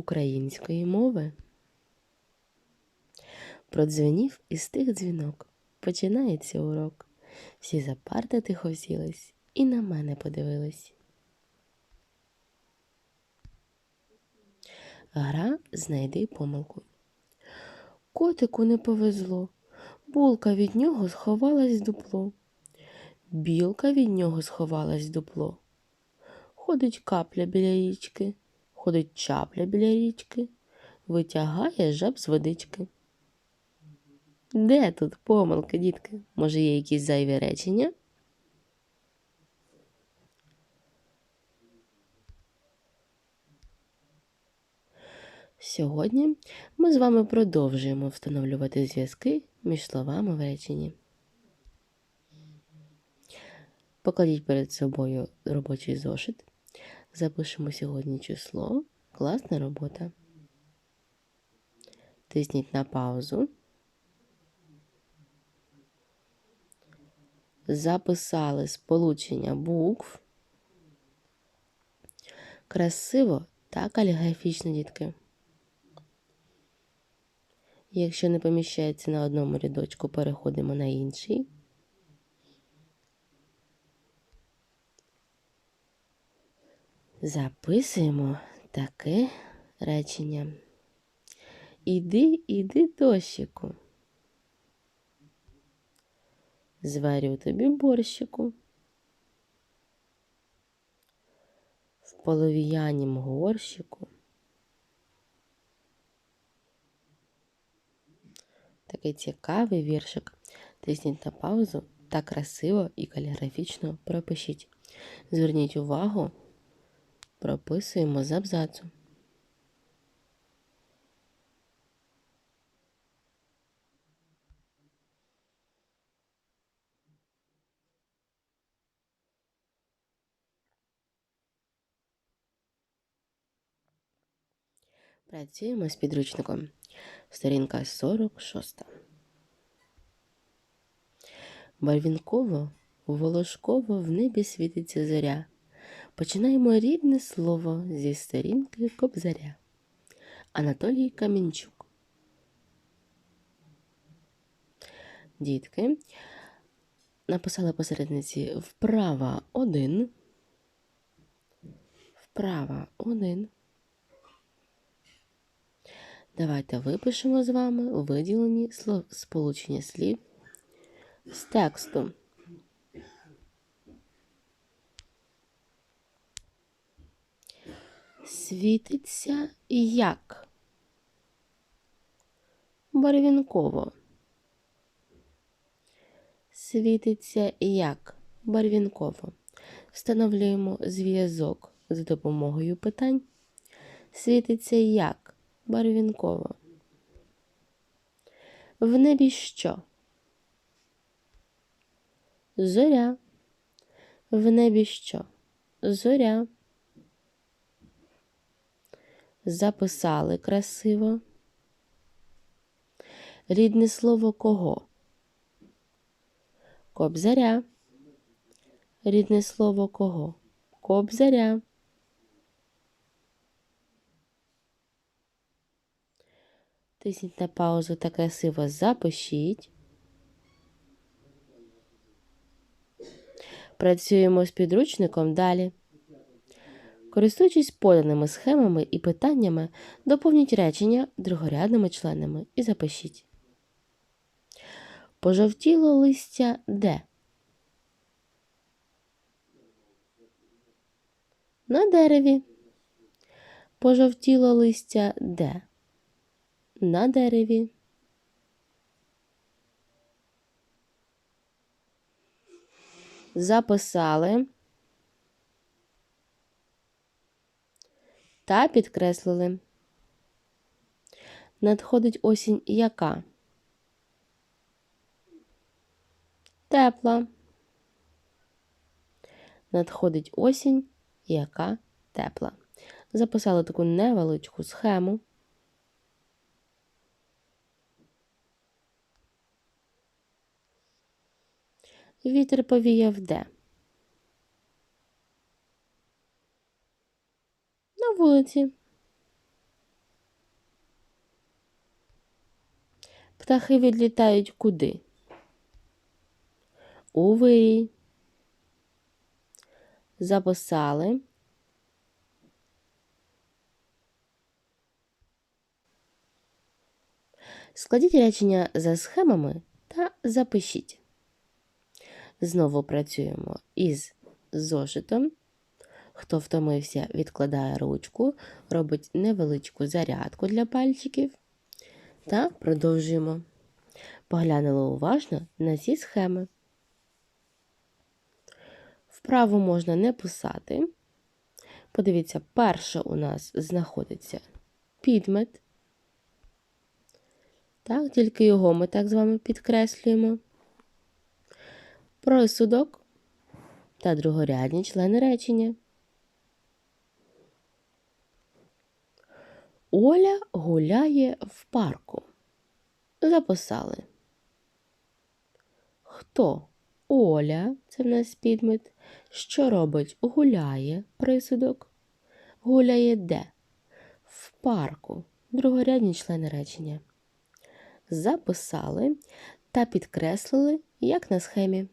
української мови. Продзвенів із тих дзвінок. Починається урок. Всі за парти тихо сілись і на мене подивились. Гра знайди помилку. Котику не повезло. Булка від нього сховалась в дупло. Білка від нього сховалась в дупло. Ходить капля біля річки, ходить чапля біля річки, витягає жаб з водички. Де тут помилки, дітки? Може, є якісь зайві речення? Сьогодні ми з вами продовжуємо встановлювати зв'язки між словами в реченні. Покладіть перед собою робочий зошит. Запишемо сьогодні число. Класна робота. Тисніть на паузу. Записали сполучення букв. Красиво та каліграфічно, дітки. Якщо не поміщається на одному рядочку, переходимо на інший. Записуємо таке речення. Іди, іди, дощику. Зварю тобі борщику. В полов'янім горщику. Такий цікавий віршик. Тисніть на паузу та красиво і каліграфічно пропишіть. Зверніть увагу, прописуємо з абзацу. Працюємо з підручником. Сторінка 46. Барвінково, волошково в небі світиться зоря. Починаємо рідне слово зі сторінки Кобзаря. Анатолій Камінчук. Дітки написали посередниці вправа 1. Вправа 1. Давайте випишемо з вами виділені сполучення слів з тексту. Світиться як? Барвінково. Світиться як? Барвінково. Встановлюємо зв'язок за допомогою питань. Світиться як? Барвінково. В небі що? Зоря. В небі що? Зоря. Записали красиво. Рідне слово кого? Кобзаря. Рідне слово кого? Кобзаря. Тисніть на паузу та красиво запишіть. Працюємо з підручником далі. Користуючись поданими схемами і питаннями, доповніть речення другорядними членами і запишіть. Пожовтіло листя де? На дереві. Пожовтіло листя де? На дереві. Записали та підкреслили. Надходить осінь яка? Тепла. Надходить осінь, яка тепла. Записали таку невеличку схему. Вітер повіяв де? вулиці. Птахи відлітають куди? У вирій. Записали. Складіть речення за схемами та запишіть. Знову працюємо із зошитом. Хто втомився, відкладає ручку, робить невеличку зарядку для пальчиків та продовжуємо. Поглянули уважно на ці схеми. Вправо можна не писати. Подивіться, перше у нас знаходиться підмет. Так, тільки його ми так з вами підкреслюємо. Присудок та другорядні члени речення. Оля гуляє в парку. Записали. Хто? Оля, це в нас підмет. Що робить? Гуляє присудок. Гуляє де? В парку. Другорядні члени речення. Записали та підкреслили, як на схемі.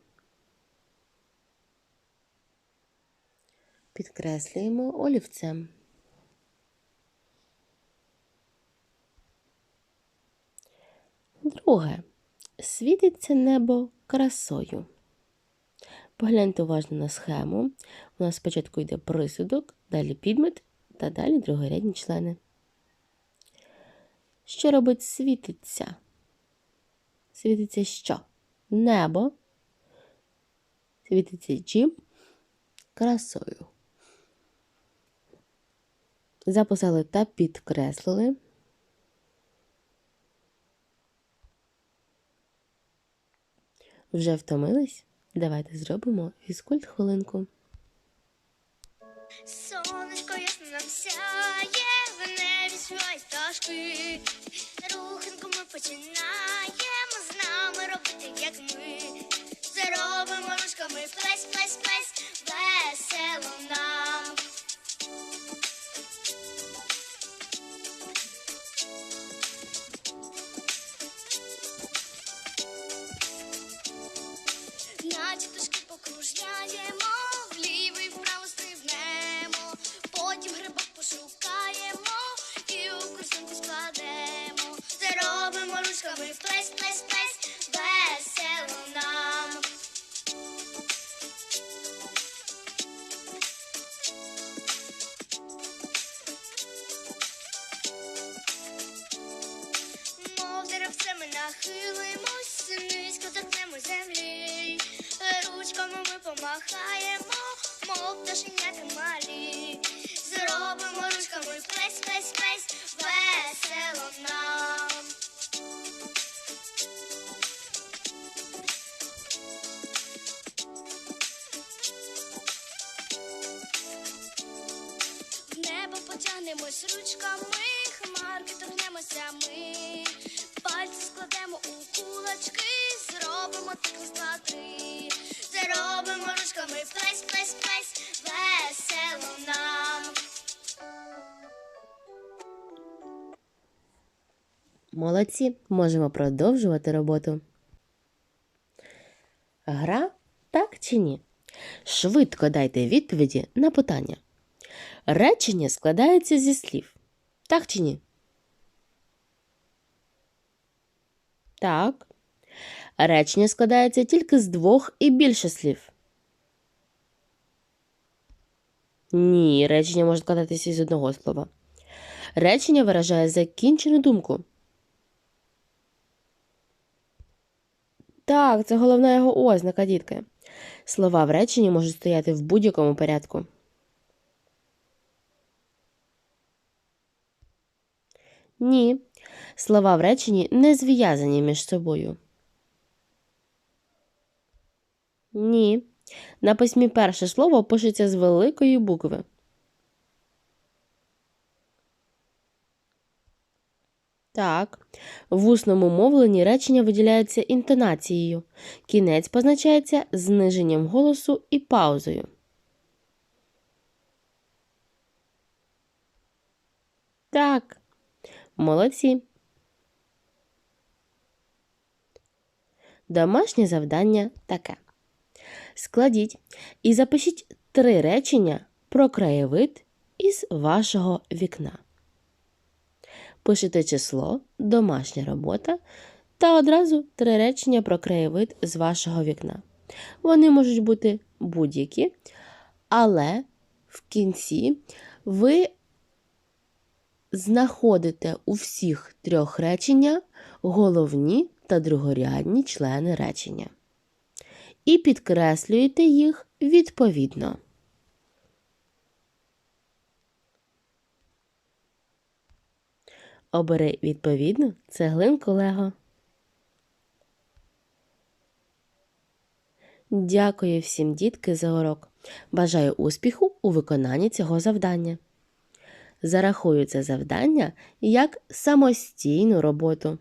Підкреслюємо олівцем. Друге. Світиться небо красою. Погляньте уважно на схему. У нас спочатку йде присудок, далі підмет та далі другорядні члени. Що робить світиться? Світиться що? Небо. Світиться чим? Красою. Записали та підкреслили. Вже втомились? Давайте зробимо фізкульт хвилинку. Już ja. Молодці, можемо продовжувати роботу. Гра так чи ні? Швидко дайте відповіді на питання. Речення складається зі слів. Так чи ні? Так. Речення складається тільки з двох і більше слів. Ні, речення може складатися із одного слова. Речення виражає закінчену думку. Так, це головна його ознака, дітки. Слова в реченні можуть стояти в будь-якому порядку. Ні. Слова в реченні не зв'язані між собою. Ні. На письмі перше слово пишеться з великої букви. Так. В усному мовленні речення виділяється інтонацією. Кінець позначається зниженням голосу і паузою. Так. Молодці. Домашнє завдання таке. Складіть і запишіть три речення про краєвид із вашого вікна. Пишете число, домашня робота та одразу три речення про краєвид з вашого вікна. Вони можуть бути будь-які, але в кінці ви знаходите у всіх трьох речення головні та другорядні члени речення і підкреслюєте їх відповідно. Обери відповідну цеглинку Лего. Дякую всім, дітки, за урок. Бажаю успіху у виконанні цього завдання. Зарахую це завдання як самостійну роботу.